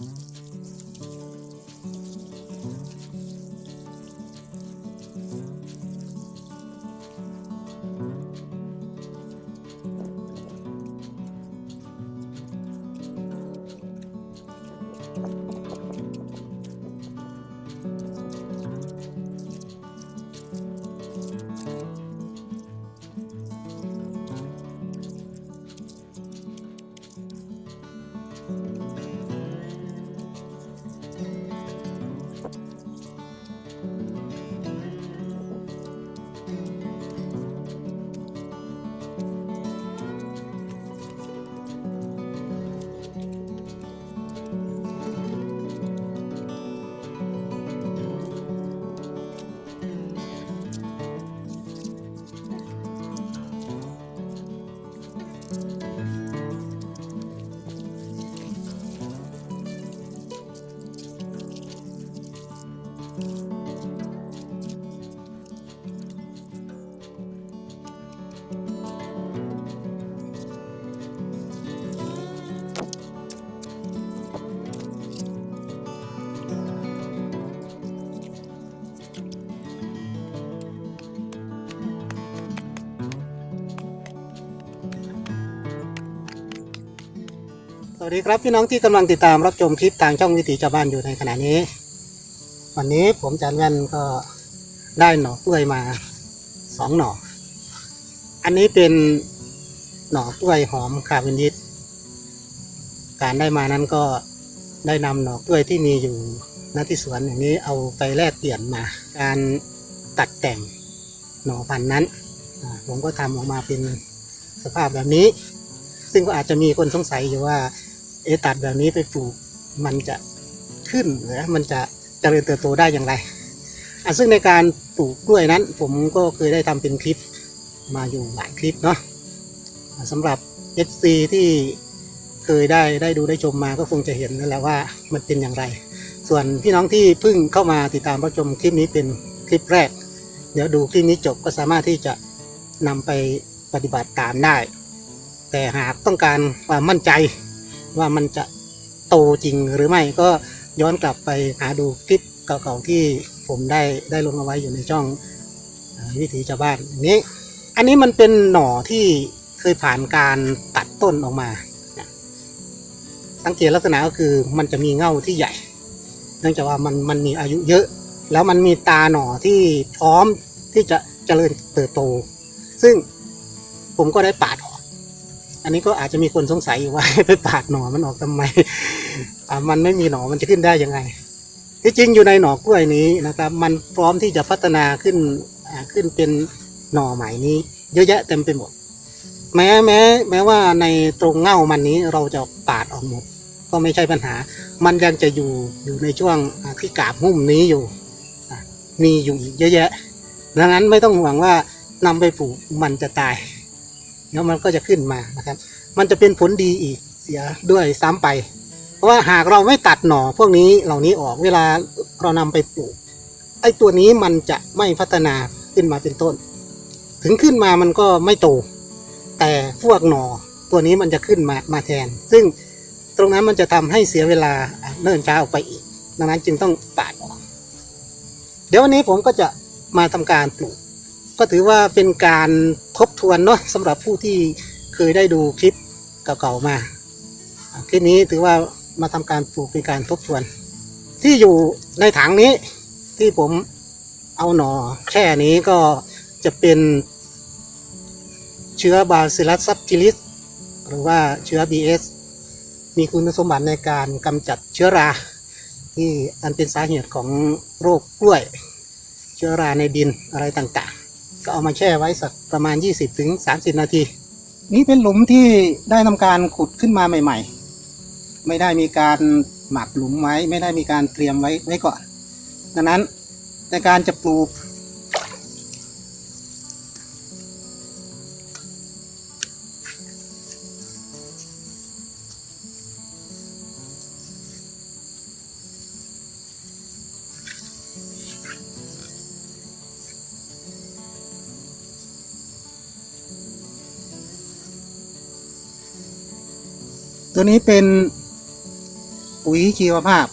Mm-hmm. สวัสดีครับพี่น้องที่กำลังติดตามรับชมคลิปทางช่องวิถีชาวบ้านอยู่ในขณะนี้ วันนี้ผมจานแว่นก็ได้หน่อกล้วยมาสองหน่อ อันนี้เป็นหน่อกล้วยหอมคาเวนดิสการได้มานั้นก็ได้นำหน่อกล้วยที่มีอยู่ณที่สวนอย่างนี้เอาไปแลกเปลี่ยนมา การตัดแต่งหน่อพันธุ์นั้น ผมก็ทำออกมาเป็นสภาพแบบนี้ ซึ่งก็อาจจะมีคนสงสัยอยู่ว่าเอตัดแบบนี้ไปปลูกมันจะขึ้นหรือมันจะ เจริญเติบโตได้อย่างไรอะซึ่งในการปลูกกล้วยนั้น ผมก็เคยได้ทำเป็นคลิปมาอยู่หลายคลิปเนาะอะสำหรับ FC ที่เคยได้ได้ดูได้ชมมาก็คงจะเห็นนั่นแหละว่ามันเป็นอย่างไร ส่วนพี่น้องที่เพิ่งเข้ามาติดตามรับชมคลิปนี้เป็นคลิปแรก เดี๋ยวดูคลิปนี้จบก็สามารถที่จะนำไปปฏิบัติตามได้ แต่หากต้องการความมั่นใจว่ามันจะโตจริงหรือไม่ก็ ย้อนกลับไปหาดูคลิปเก่าๆที่ผมได้ได้ลงเอาไว้อยู่ในช่องวิถีชาวบ้านอันนี้ อันนี้มันเป็นหน่อที่เคยผ่านการตัดต้นออกมา สังเกตลักษณะก็คือมันจะมีเง่าที่ใหญ่ เนื่องจากว่ามันมันมีอายุเยอะ แล้วมันมีตาหน่อที่พร้อมที่จะเจริญเติบโต ซึ่งผมก็ได้ปาด อันนี้ก็อาจจะมีคนสงสัยอยู่ว่าไปปาดหน่อมันออกทำไมอ่ามันไม่มีหน่อมันจะขึ้นได้ยังไง ที่จริงอยู่ในหน่อกล้วยนี้นะครับ มันพร้อมที่จะพัฒนาขึ้นขึ้นเป็นหน่อใหม่นี้ เยอะแยะเต็มไปหมด แม้แม้ แม้ว่าในตรงเง่ามันนี้เราจะปาดออกหมด ก็ไม่ใช่ปัญหา มันยังจะอยู่อยู่ในช่วงที่กาบหุ้มนี้อยู่มีอยู่อีกเยอะแยะดังนั้นไม่ต้องห่วงว่านำไปปลูกมันจะตาย แล้วมันก็จะขึ้นมานะครับ มันจะเป็นผลดีอีกเสียด้วยซ้ำไป เพราะว่าหากเราไม่ตัดหน่อพวกนี้เหล่านี้ออกเวลาเรานำไปปลูกไอ้ตัวนี้มันจะไม่พัฒนาขึ้นมาเป็นต้น ถึงขึ้นมามันก็ไม่โต แต่พวกหน่อตัวนี้มันจะขึ้นมามาแทน ซึ่งตรงนั้นมันจะทำให้เสียเวลาเนิ่นช้าออกไปอีก ดังนั้นจึงต้องปาดออก เดี๋ยววันนี้ผมก็จะมาทำการปลูก ก็ถือว่าเป็นการทบทวนเนาะสำหรับผู้ที่เคยได้ดูคลิปเก่าๆมาคลิปนี้ถือว่ามาทำการปลูกเป็นการทบทวน ที่อยู่ในถังนี้ที่ผมเอาหน่อแช่นี้ก็จะเป็นเชื้อบาซิลัสซับจิลิสหรือว่าเชื้อ BS มีคุณสมบัติในการกำจัดเชื้อรา ที่อันเป็นสาเหตุของโรคกล้วย เชื้อราในดินอะไรต่างๆ ก็เอามาแช่ไว้สักประมาณ20-30ถึง30 นาที นี่เป็นหลุมที่ได้ทำการขุดขึ้นมาใหม่ ๆ ไม่ได้มีการหมักหลุมไว้ ไม่ได้มีการเตรียมไว้ไว้ก่อน ดังนั้นในการจะปลูก ตัวนี้เป็นปุ๋ยชีวภาพ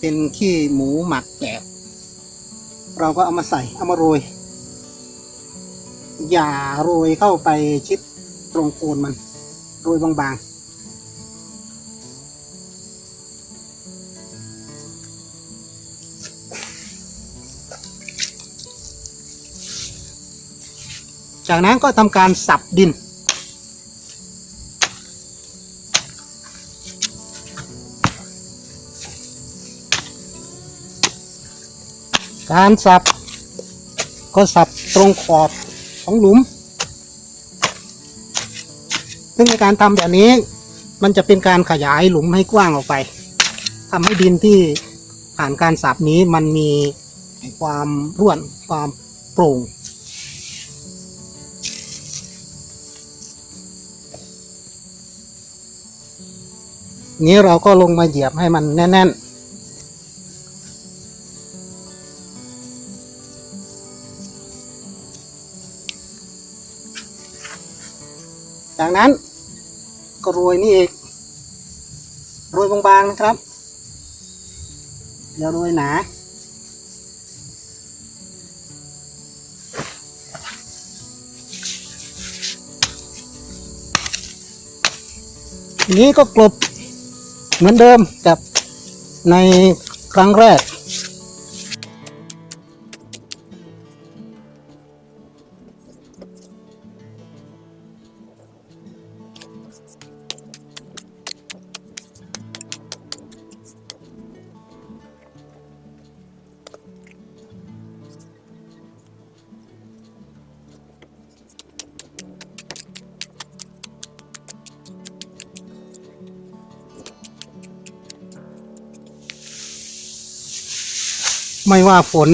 เป็นขี้หมูหมักแกบเราก็เอามาใส่เอามาโรย อย่าโรยเข้าไปชิดตรงโคนมัน โรยบางๆ จากนั้นก็ทำการสับดิน การสับ ก็สับตรงขอบของหลุม ซึ่งในการทำแบบนี้ มันจะเป็นการขยายหลุมให้กว้างออกไปทำให้ดินที่ผ่านการสับนี้มันมีความร่วนความโปร่งนี้เราก็ลงมาเหยียบให้มันแน่นๆ จากนั้นก็โรยนี่อีกโรยบางๆนะครับอย่าโรยหนาทีนี้ก็กลบเหมือนเดิมกับในครั้งแรก ไม่ว่าฝน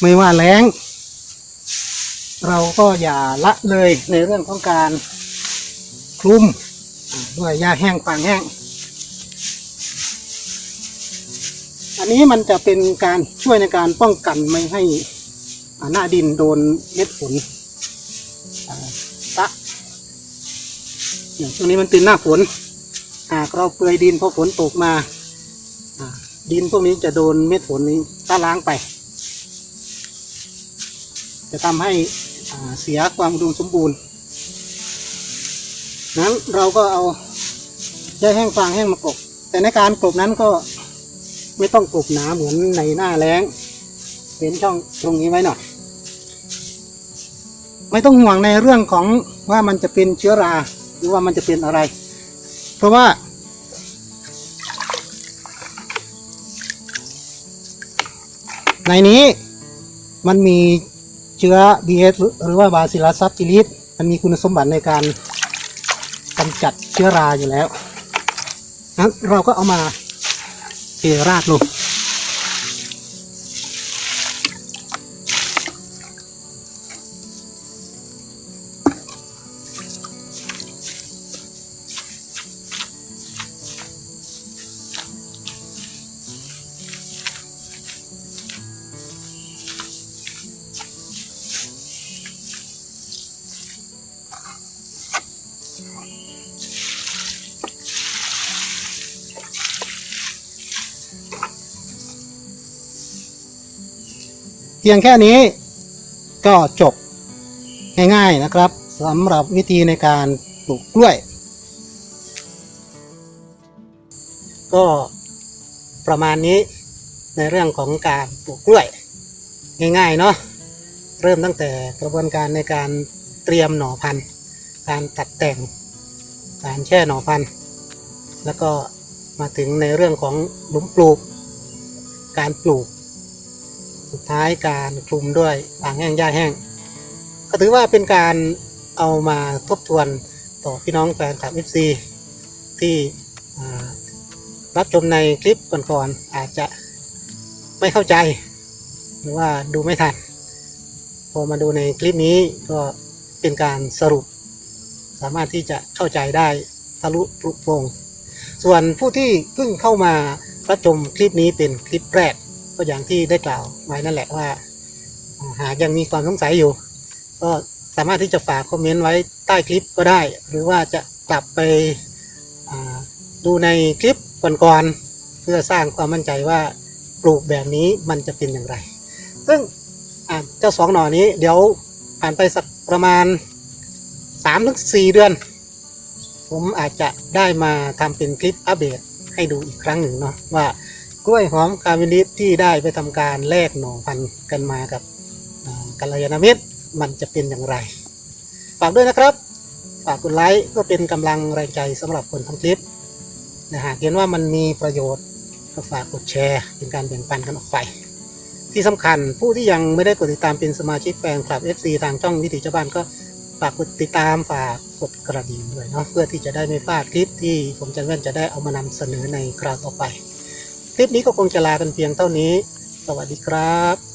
ไม่ว่าแล้ง เราก็อย่าละเลยในเรื่องของการคลุมด้วยหญ้าแห้งฟางแห้ง อันนี้มันจะเป็นการช่วยในการป้องกันไม่ให้อาหน้าดินโดนเม็ดฝนตะอย่างช่วงนี้มันเป็นหน้าฝนหากเราเปลือยดินพอฝนตกมา ดินพวกนี้จะโดนเม็ดฝนนี้ต้าล้างไป จะทำให้เสียความอุดมสมบูรณ์ นั้นเราก็เอาหญ้าแห้งฟางแห้งมากบ แต่ในการกลบนั้นก็ไม่ต้องกลบหนาเหมือนในหน้าแล้งเป็นช่องตรงนี้ไว้หน่อย ไม่ต้องห่วงในเรื่องของว่ามันจะเป็นเชื้อรา หรือว่ามันจะเป็นอะไร เพราะว่า ในนี้มันมีเชื้อ BS หรือว่าบาซิลัสซับติลิสมันมีคุณสมบัติในการกำจัดเชื้อราอยู่แล้วนั้นเราก็เอามาเทราดลง เพียงแค่นี้ก็จบง่ายๆนะครับสำหรับวิธีในการปลูกกล้วย ก็ประมาณนี้ในเรื่องของการปลูกกล้วย ง่ายๆเนาะเริ่มตั้งแต่กระบวนการในการเตรียมหน่อพันธุ์ การตัดแต่ง การแช่หน่อพันธุ์ แล้วก็มาถึงในเรื่องของหลุมปลูก การปลูก สุดท้ายการคลุมด้วยฟางแห้งหญ้าแห้ง ก็ถือว่าเป็นการเอามาทบทวนต่อพี่น้องแฟนคลับ FC ที่อ่รับชมในคลิปก่อนๆอาจจะไม่เข้าใจ หรือว่าดูไม่ทัน พอมาดูในคลิปนี้ก็เป็นการสรุป สามารถที่จะเข้าใจได้ทะลุปลุกโปรงส่วนผู้ที่เพิ่งเข้ามารับชมคลิปนี้เป็นคลิปแรก ก็อย่างที่ได้กล่าวไว้นั่นแหละว่า หากยังมีความสงสัยอยู่ ก็สามารถที่จะฝากคอมเมนต์ไว้ใต้คลิปก็ได้ หรือว่าจะกลับไปดูในคลิปก่อนๆเพื่อสร้างความมั่นใจว่าปลูกแบบนี้มันจะเป็นอย่างไร ซึ่งเจ้าสองหน่อนี้เดี๋ยวผ่านไปสักประมาณ3าถึงสเดือน ผมอาจจะได้มาทำเป็นคลิปอัปเดตให้ดูอีกครั้งหนึ่งเนาะว่า กล้วยหอมคาร์มิลิสที่ได้ไปทำการแลกหน่อพันธุ์กันมากับอ่ากัลยาณมิตรมันจะเป็นอย่างไร ฝากด้วยนะครับฝากกดไลค์ก็เป็นกำลังแรงใจสำหรับคนทำคลิปนะหากเห็นว่ามันมีประโยชน์ก็ฝากกดแชร์เป็นการแบ่งปันกันออกไป ที่สำคัญผู้ที่ยังไม่ได้กดติดตามเป็นสมาชิกแฟนคลับ FC ทางช่องวิถีชาวบ้านก็ฝากกดติดตามฝากกดกระดิ่งด้วยเนาะเพื่อที่จะได้ไม่พลาดคลิปที่ผมจันแว่นจะได้เอามานำเสนอในคราวต่อไป คลิปนี้ก็คงจะลากันเพียงเท่านี้ สวัสดีครับ